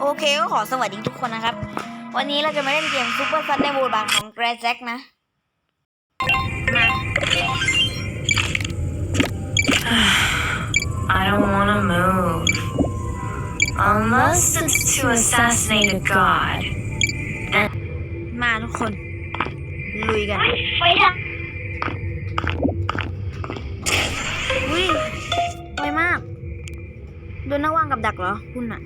โอเคก็ขอสวัสดีทุกคนนะครับ วันนี้เราจะมาเล่นเกมซูเปอร์ซันในบูบานของแกรแจ็คนะมา I don't want to move. Unless it's to assassinate a god. มาทุกคน ลุยกันไฟดับอุ้ยไวมาก โดนนักวางกับดักเหรอ คุณอะ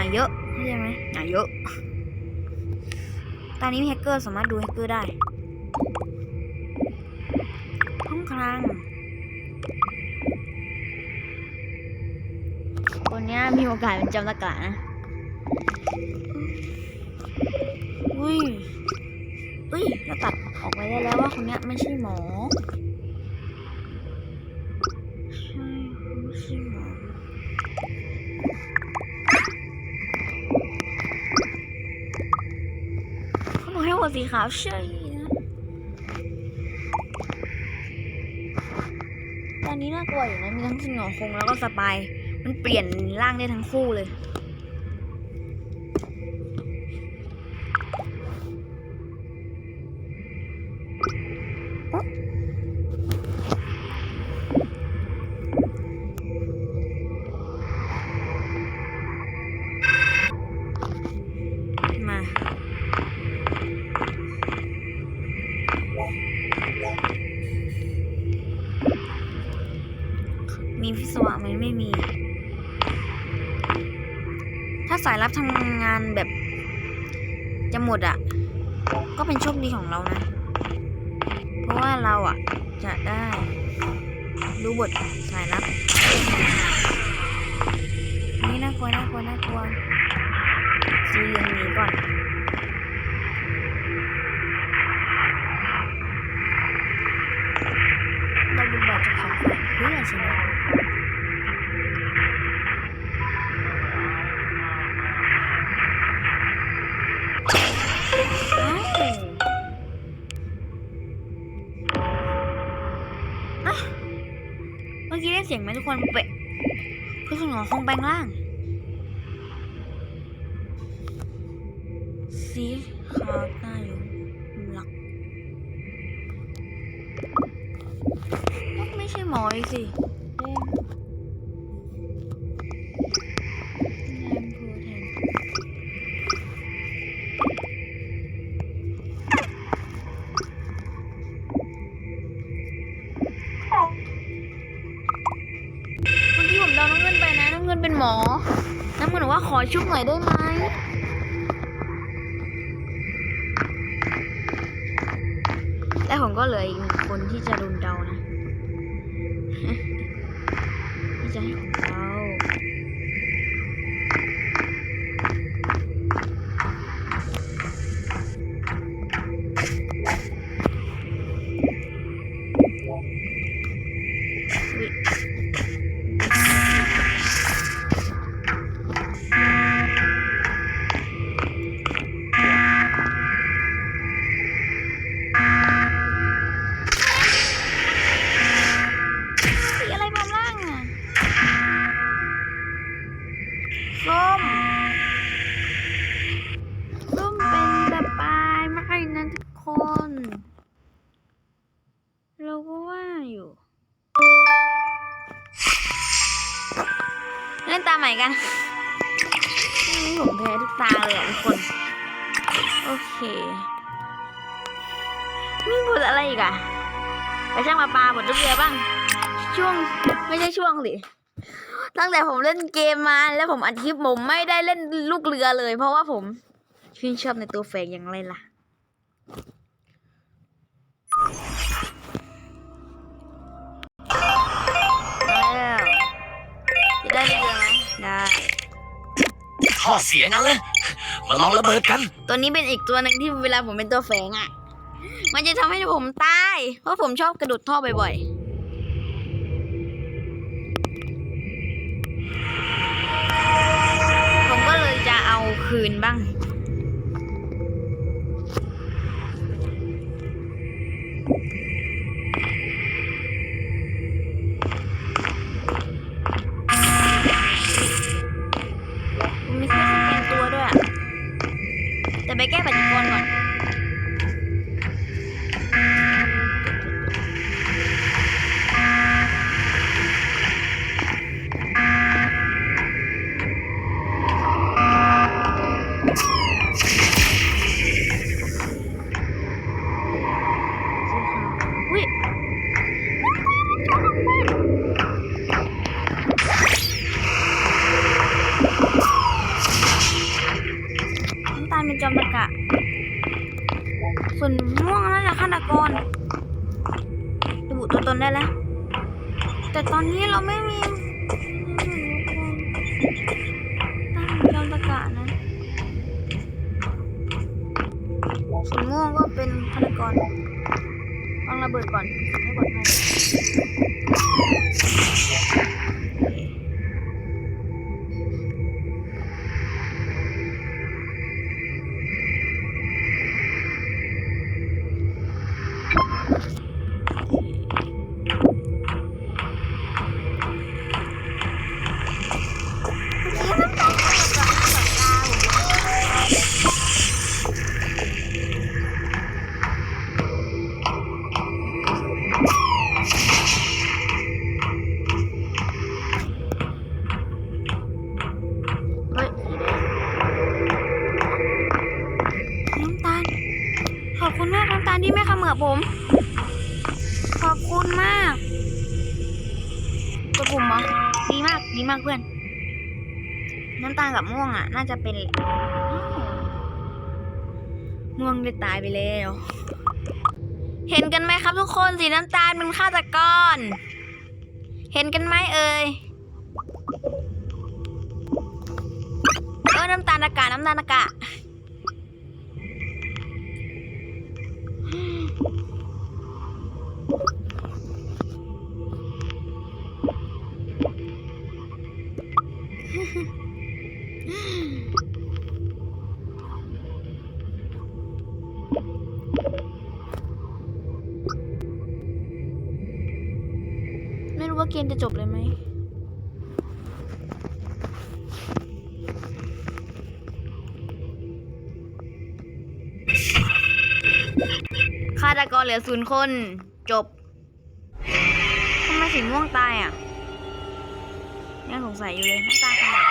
หงายเยอะใช่ไหมหงายเยอะ ตอนนี้แฮกเกอร์สามารถดูแฮกเกอร์ได้ห้องคลังคนนี้มีโอกาสเป็นจำตะกะนะอุ้ยอุ้ยเราตัดออกไปได้แล้วว่าคนนี้ไม่ใช่หมอ หัวสีขาวเช่นะตอนนี้น่ากลัวอยู่นะ มีทั้งสงอคงแล้วก็สปาย มันเปลี่ยนร่างได้ทั้งคู่เลย สายรับทำงานแบบ จะหมดอะ ก็เป็นโชคดีของเรานะ เพราะว่าเราอะ จะได้รู้บทสายลับ นี่น่ากลัวน่ากลัวน่ากลัวสีเหลืองนี้ก่อน ทุกคนเปะคือสมองคงแปลงร่าง สีขาวหน้าอยู่หลักไม่ใช่หมอยสิำเงินไปนะน้ำเงินเป็นหมอ น้ำเงินบอกว่าขอชุบหน่อยได้ไหมและผมก็เหลืออีกคนที่จะรุนเดานะ ที่จะให้ กัน ผมแพ้ทุกตาเลยอะทุกคน โอเค มีบทอะไรอีกอะไปช่างมาปลาบทลูกเรือบ้าง ช่วงไม่ใช่ช่วงสิตั้งแต่ผมเล่นเกมมาแล้วผมอัดคลิปผมไม่ได้เล่นลูกเรือเลย เพราะว่าผมชื่นชอบในตัวแฝงอย่างไรล่ะ ท่อเสียงั้นเลยมาลองระเบิดกัน ตัวนี้เป็นอีกตัวหนึ่งที่เวลาผมเป็นตัวแฝงอะ มันจะทำให้ผมตาย เพราะผมชอบกระโดดท่อบ่อยๆ ผมก็เลยจะเอาคืนบ้างาลเป็นจอมตะกะ ส่วนม่วงน่าจะฆาตกรระบุตัวตนได้แล้ว แต่ตอนนี้เราไม่มีตั้งจอมตะกะนะ ส่วนม่วงก็เป็นฆาตกรวางระเบิดก่อนให้ปลอดภัย ตัวผมเหรอดีมากดีมากเพื่อน น้ำตาลกับม่วงอะ น่าจะเป็นแหละม่วงได้ตายไปแล้ว เห็นกันไหมครับทุกคนสีน้ำตาลเป็นฆาตกร เห็นกันไหมเอ่ยเออน้ำตาลอากาศน้ำตาลอากาศ ว่าเกมจะจบเลยไหมฆาตกรเหลือศูนย์คน จบทำไมสีม่วงตายอะยังสงสัยอยู่เลยน้ำตาขนาด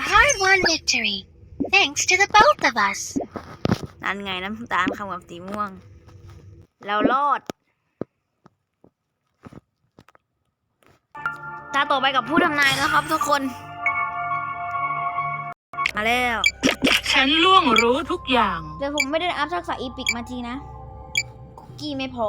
A hard-won victory, thanks to the both of us. นั่นไงน้ำตาลคำกับสีม่วง เรารอด ตาต่อไปกับผู้ทำนายนะครับทุกคน มาแล้ว ฉันล่วงรู้ทุกอย่างเดี๋ยวผมไม่ได้อัพทักษะอีพิกมาทีนะ คุกกี้ไม่พอ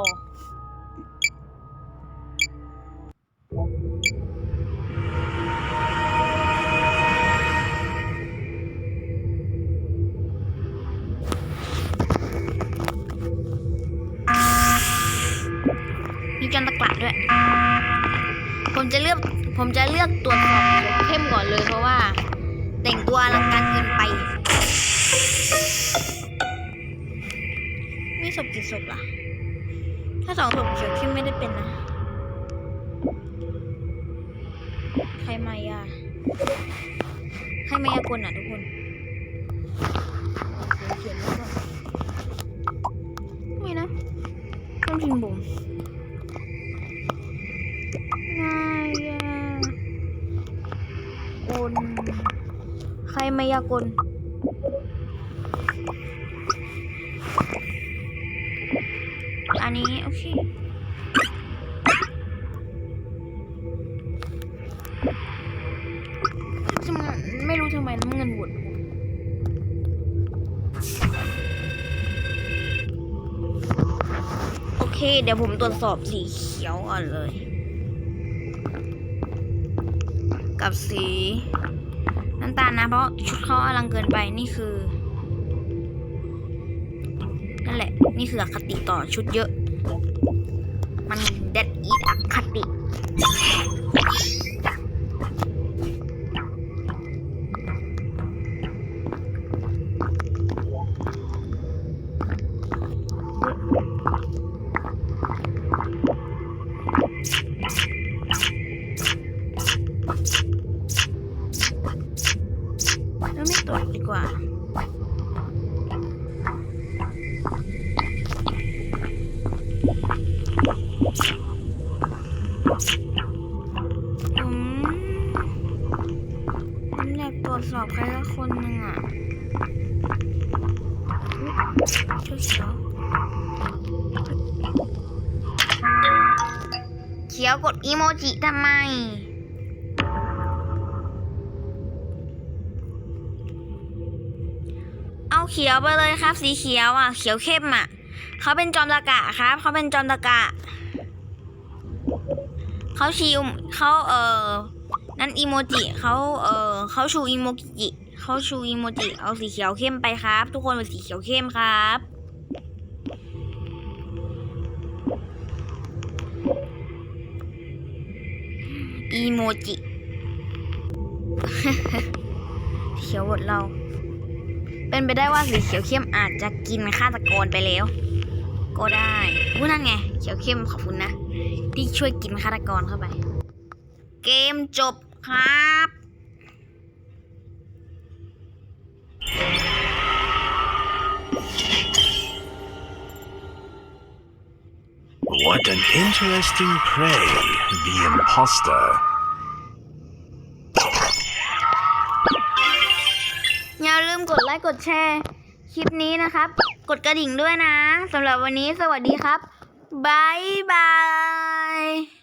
ผมจะเลือกผมจะเลือกตรวจสอบเข้มก่อนเลยเพราะว่า แต่งตัวอลังการเกินไป มีศพกี่ศพล่ะ ถ้าสองศพเขียวเข้มไม่ได้เป็นนะ ใครมายา ใครมายากลอะทุกคนเขียนไว้ก่อนนี่นะ ต้องพิมพ์บุ๋ายากลอันนี้โอเคทำไมไม่รู้ทำไมน้ำเงินบุดโอเค เดี๋ยวผมตรวจสอบสีเขียวก่อนเลย กับสีำตาลนะ เพราะชุดเขาอลังเกินไปนี่คือ นั่นแหละ นี่คืออคติต่อชุดเยอะ มัน that eat อคติ ว่าผมอยากตรวจสอบใครสักคนหนึ่งอะชุดเขีเขียวกดอีโมจิทำไม เอาเขียวไปเลยครับ สีเขียวอะ เขียวเข้มอะเขาเป็นจอมตะกะครับเขาเป็นจอมตะกะเขาชิวเขาเออนั่นอีโมจิเขาเออเขาชูอีโมจิเขาชูอีโมจิเอาสีเขียวเข้มไปครับ ทุกคนเป็นสีเขียวเข้มครับอีโมจิเขียวบดเรา เป็นไปได้ว่าสีเขียวเข้มอาจจะกินฆาตกรไปแล้ว ก็ได้อู้นั่นไง เขียวเข้มขอบคุณนะ ที่ช่วยกินฆาตกรเข้าไป เกมจบครับ What an interesting prey, the imposter. ลืมกดไลค์กดแชร์ คลิปนี้นะครับ กดกระดิ่งด้วยนะสำหรับวันนี้สวัสดีครับบายบาย